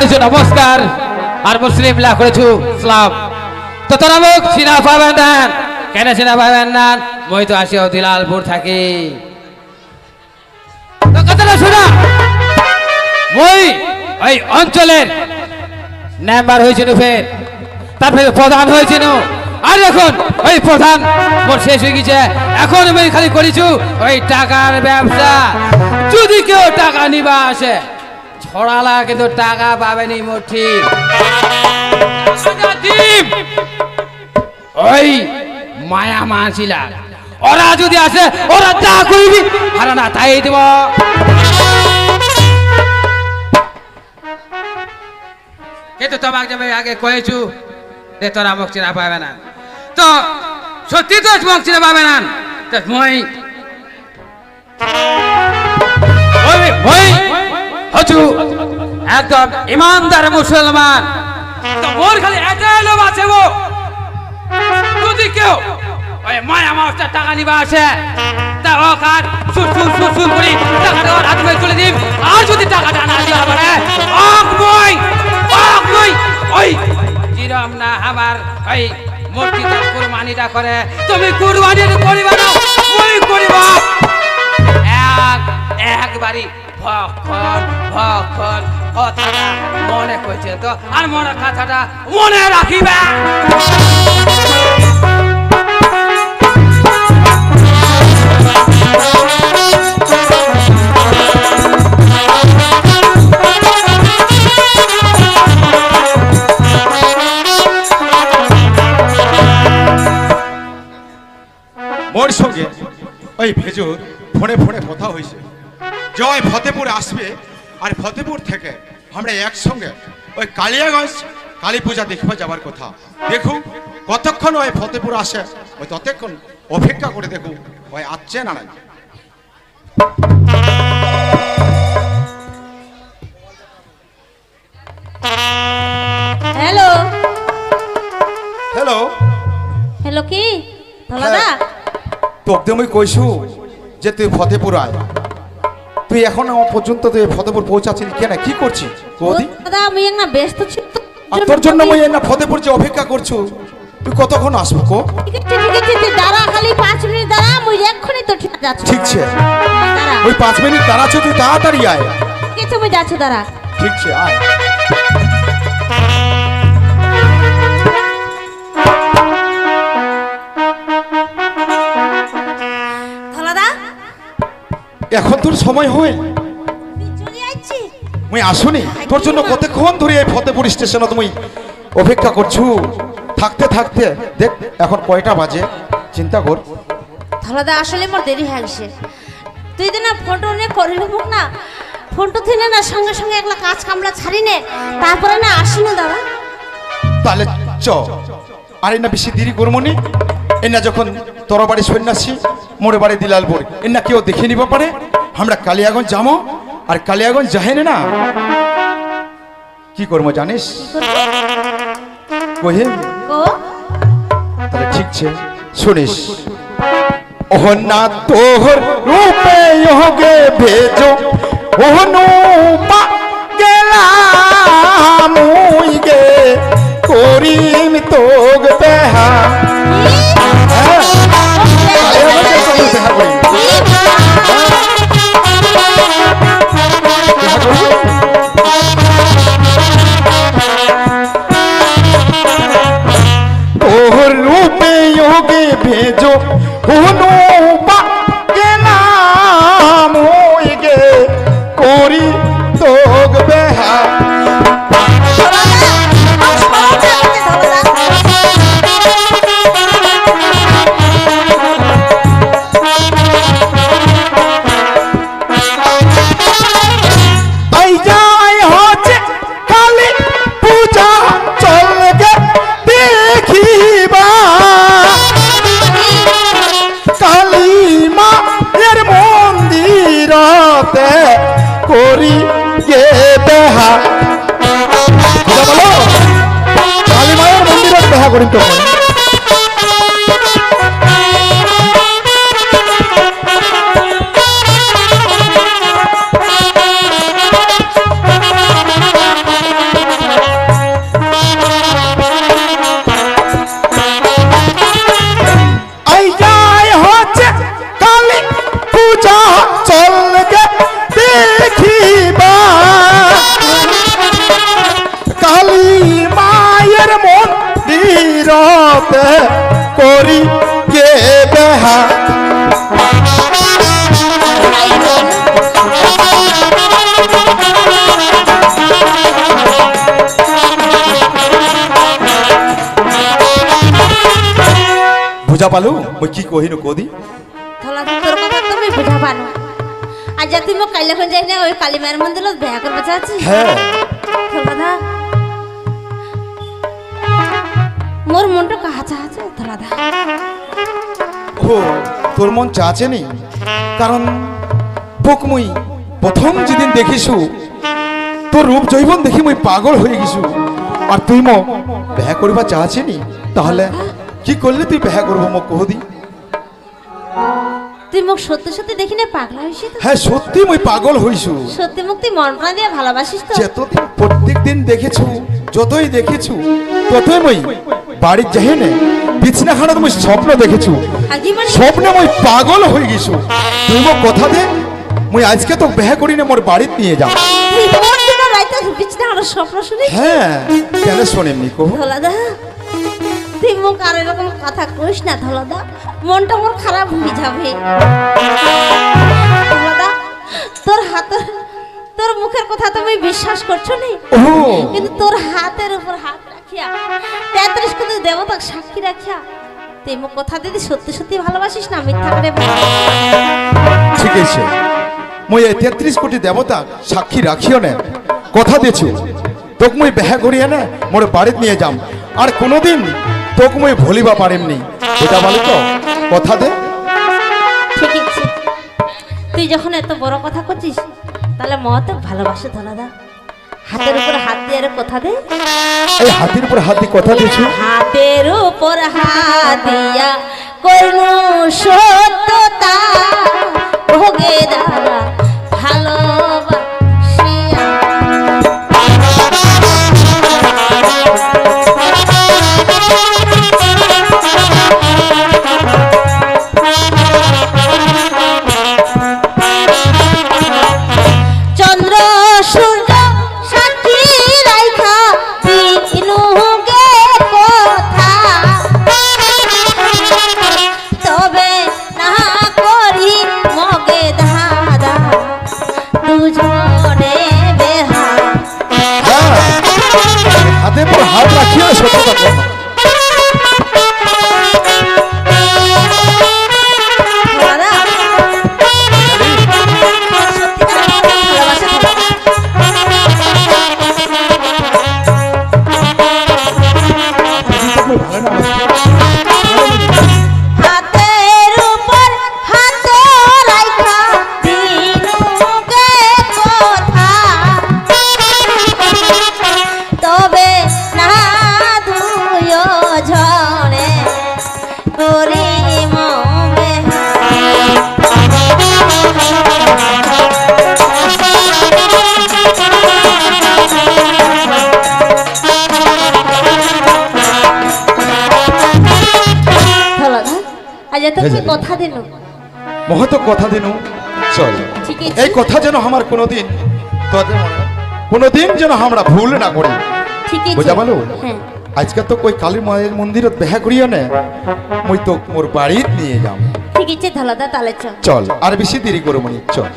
করেছ, নমস্কার। আর মুসলিম লাখ করেছ, সালাম। তো তোরা মুখ চিনা পাবেন কেন চিনা পাবেন না? মই তো আসি দিলালপুর থাকি। তো কথাটা শোনা। মই ওই অঞ্চলের মেম্বার হয়েছিল ফের। তারপরে প্রধান হয়েছিল আর এখন ওই প্রধান মোর শেষ হয়ে গেছে। এখন আমি খালি করেছু ওই টাকার ব্যবসা। যদি কেউ টাকা নিবা আসে ছড়ালা কিন্তু টাকা পাবেনি রাজীব, ওই মায়া মানছিলা ওরা যদি আসে ওরা যা করবি আর না তাই দিব। কিন্তু তোমাকে যাবে আগে কয়েছু যে তোরা মোক চিনা পাবে না। তো সত্যি তো মোক চিনা পাবে না। তো মই ওই হচু একদম ইমানদার মুসলমান। মোর খালি এটাই লোভ আছে গো। যদি কেউ ওই মায়া মাছটা টাকা নিবা আসে, তা ও কার সুর সুর করি টাকাটা ওর হাতে চলে দিম আর যদি টাকাটা না দিবা পারে অক মই অক মই ওই জিরম না আমার, ওই মূর্তিটা কুরবানিটা করে। তুমি কুরবানি করিবা না, ওই করিবা এক, একবারই ভক্ষণ ভক্ষণ, কথাটা মনে করছে তো? আর মনে কথাটা মনে রাখিবা। ওই ভেজুর ফোনে ফোনে কথা হয়েছে যে ওই ফতেপুর আসবে আর ফতেপুর থেকে আমরা একসঙ্গে ওই কালিয়াগঞ্জ কালী পূজা দেখবে যাবার কথা। দেখুন কতক্ষণ ওই ফতেপুর আসে ওই ততক্ষণ অপেক্ষা করে দেখুন ওই আসছে না নাই। হ্যালো। হ্যালো। হ্যালো কি? ধলাদা তোকে আমি কইছু যে তুই ফতেপুর আয়। তুই এখন আমার পর্যন্ত তুই ফতেপুর পৌঁছাচ্ছিস কেন? কি করছিস কদি দাদা আমি না ব্যস্ত ছিল। আর তোর জন্য মই না ফতেপুর যে অপেক্ষা করছ তুই কতক্ষণ আসব কো? ঠিক আছে ঠিক আছে তুই দাঁড়া খালি পাঁচ মিনিট দাঁড়া মুই এক্ষুনি তো ঠিক যাচ্ছি। ঠিক আছে। ওই পাঁচ মিনিট দাঁড়াচ্ছ তুই তাড়াতাড়ি আয়। ঠিক আছে মুই যাচ্ছি দাঁড়া। ঠিক আছে আয়। এখন তোর সময় হয়। মুই আসুনি। তোর জন্য কতক্ষণ ধরে এই ফতেপুর স্টেশনে তুমি অপেক্ষা করছু? থাকতে থাকতে। দেখ এখন কয়টা বাজে? চিন্তা কর। ধলাদা আসলে মোর দেরি হয়ে গেছে। তুই না ফটো নিয়ে করিল মুখ না। ফোনটা থেকে না সঙ্গে সঙ্গে একলা কাজ কামলা ছাড়ি নে। তারপরে না আসি না দাদা। তাহলে চ। আর না বেশি দেরি করব নি এনা যখন তোর বাড়ি সন্ন্যাসী মোরে বাড়ি দিলালপুর এনা কেউ দেখে নিবা পারে? আমরা কালিয়াগঞ্জ যাব আর কালিয়াগঞ্জ যাহেনে না কি করব জানিস? কহে? তাহলে ঠিক আছে শুনিস। ওহ না তোহর রূপে ইহগে ভেজো। ওহ নুপা গেলাম মুই গে করিম তোগ বেহা হ্যাঁ, কালিয়া বাজার সঙ্গে দেখা করি গে দেহা বলো। কালী মায়ের মন্দিরে দেহা করি তখন যতে করি কে বেহা? বুঝা পালু? মই কি কহিনু কদি? ধলা তোর কথা তুমি বুঝা পানো তুই মোক কাইলে কোন যাই না ওই কালী মায়ের মন্দিরত বেয়া করবে চাচ্ছি হ্যাঁ। ধলাদা মোর মনটা কাহা চাহাছে ধলাদা ও তোর মন চাচে নি? কারণ পোক মুই প্রথম যেদিন দেখিছু তোর রূপ জৈবন দেখি মুই পাগল হয়ে গেছু আর তুই মো বেহা করিবা চাচে নি? তাহলে কি করলে তুই বেহা করব মো কহদি তুই মোক সত্যি সত্যি দেখি না পাগলা হইছি তো? হ্যাঁ সত্যি মুই পাগল হইছু সত্যি মুক্তি মন প্রাণ দিয়ে ভালোবাসিস তো? যতদিন প্রত্যেক দিন দেখেছু যতই দেখেছু ততই মুই বাড়ির যাই নে বিছনাখানাত মুই স্বপ্ন দেখেছু। মানে স্বপ্নে মুই পাগল হয়ে গেছু। তুই মোক কথা দে মুই আজকে তো বেহা করি না মোর বাড়িত নিয়ে যাও হ্যাঁ কেন ধলাদা তুই মোক আর এরকম কথা কইস না ধলাদা মনটা মোর খারাপ হয়ে যাবে। ধলাদা তোর তোর মুখের কথা তুমি বিশ্বাস করছ নি? কিন্তু তোর হাতের উপর হাত রাখিয়া তেত্রিশ কোটি দেবতা সাক্ষী রাখিয়া তুই কথা দিদি সত্যি সত্যি ভালোবাসিস না মিথ্যা করে ঠিক আছে। মই এই তেত্রিশ কোটি দেবতা সাক্ষী রাখিও না কথা দিয়েছু। তোক মুই বেহা করিয়া না মোর বাড়িত নিয়ে যাম। আর কোনোদিন তোক মুই ভুলিবা পারিমনি। এটা বলে তো কথা দে। ঠিক আছে। তুই যখন এত বড় কথা করছিস তাহলে মত ভালোবাসে ধলাদা হাতের উপর হাত দিয়ে আরে কথা দে এই হাতির উপর হাত দিয়ে কথা দিয়েছু? হাতের উপর হাত দিয়া করনু সত্যতা ভোগে দাদা হয়ে কথা দিনু। মহত কথা দিনু। চল। এই কথা যেন আমার কোনোদিন কোনোদিন যেন আমরা ভুল না করি। বুঝা পালো? হ্যাঁ। আজকে তো কই কালী মায়ের মন্দিরত দেখা করিও না। মুই তো মোর বাড়িত নিয়ে যাম। ঠিক আছে ধলাদা তাহলে চল। চল আর বেশি দেরি করব নি চল।